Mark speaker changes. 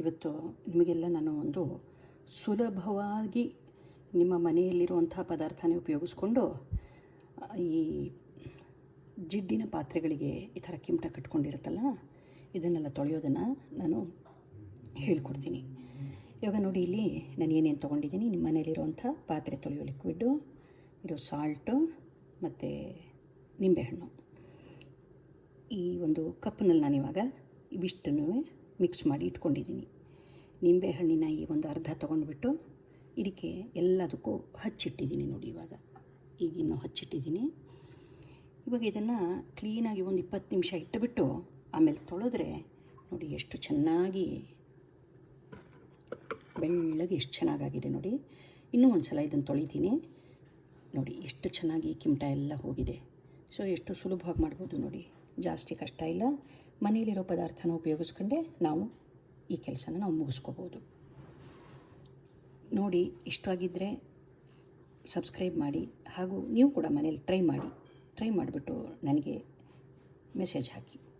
Speaker 1: ಇವತ್ತು ನಿಮಗೆಲ್ಲ ನಾನು ಒಂದು ಸುಲಭವಾಗಿ ನಿಮ್ಮ ಮನೆಯಲ್ಲಿರುವಂಥ ಪದಾರ್ಥನೇ ಉಪಯೋಗಿಸ್ಕೊಂಡು ಈ ಜಿಡ್ಡಿನ ಪಾತ್ರೆಗಳಿಗೆ ಈ ಥರ ಕಿಮ್ಟ ಕಟ್ಕೊಂಡಿರುತ್ತಲ್ಲ, ಇದನ್ನೆಲ್ಲ ತೊಳೆಯೋದನ್ನು ನಾನು ಹೇಳ್ಕೊಡ್ತೀನಿ. ಇವಾಗ ನೋಡಿ, ಇಲ್ಲಿ ನಾನು ಏನೇನು ತೊಗೊಂಡಿದ್ದೀನಿ. ನಿಮ್ಮ ಮನೇಲಿರುವಂಥ ಪಾತ್ರೆ ತೊಳೆಯೋ ಲಿಕ್ವಿಡ್ಡು ಇರೋ ಸಾಲ್ಟು ಮತ್ತು ನಿಂಬೆಹಣ್ಣು. ಈ ಒಂದು ಕಪ್ನಲ್ಲಿ ನಾನಿವಾಗ ಇವಿಷ್ಟನ್ನು ಮಿಕ್ಸ್ ಮಾಡಿ ಇಟ್ಕೊಂಡಿದ್ದೀನಿ. ನಿಂಬೆಹಣ್ಣಿನ ಈ ಒಂದು ಅರ್ಧ ತೊಗೊಂಡ್ಬಿಟ್ಟು ಇದಕ್ಕೆ ಎಲ್ಲದಕ್ಕೂ ಹಚ್ಚಿಟ್ಟಿದ್ದೀನಿ ನೋಡಿ ಇವಾಗ. ಈಗ ಇನ್ನೂ ಹಚ್ಚಿಟ್ಟಿದ್ದೀನಿ. ಇವಾಗ ಇದನ್ನು ಕ್ಲೀನಾಗಿ ಒಂದು ಇಪ್ಪತ್ತು ನಿಮಿಷ ಇಟ್ಟುಬಿಟ್ಟು ಆಮೇಲೆ ತೊಳೆದ್ರೆ ನೋಡಿ ಎಷ್ಟು ಚೆನ್ನಾಗಿ ಬೆಳ್ಳಗೆ ಎಷ್ಟು ಚೆನ್ನಾಗಾಗಿದೆ ನೋಡಿ. ಇನ್ನೂ ಒಂದು ಸಲ ಇದನ್ನು ತೊಳಿತೀನಿ. ನೋಡಿ ಎಷ್ಟು ಚೆನ್ನಾಗಿ ಕಿಮಟ ಎಲ್ಲ ಹೋಗಿದೆ. ಸೊ ಎಷ್ಟು ಸುಲಭವಾಗಿ ಮಾಡ್ಬೋದು ನೋಡಿ. ಜಾಸ್ತಿ ಕಷ್ಟ ಇಲ್ಲ. ಮನೆಯಲ್ಲಿರೋ ಪದಾರ್ಥನ ಉಪಯೋಗಿಸ್ಕೊಂಡೆ ನಾವು ಈ ಕೆಲಸನ ನಾವು ಮುಗಿಸ್ಕೋಬೋದು. ನೋಡಿ ಇಷ್ಟವಾಗಿದ್ದರೆ ಸಬ್ಸ್ಕ್ರೈಬ್ ಮಾಡಿ, ಹಾಗೂ ನೀವು ಕೂಡ ಮನೇಲಿ ಟ್ರೈ ಮಾಡಿ. ಟ್ರೈ ಮಾಡಿಬಿಟ್ಟು ನನಗೆ ಮೆಸೇಜ್ ಹಾಕಿ.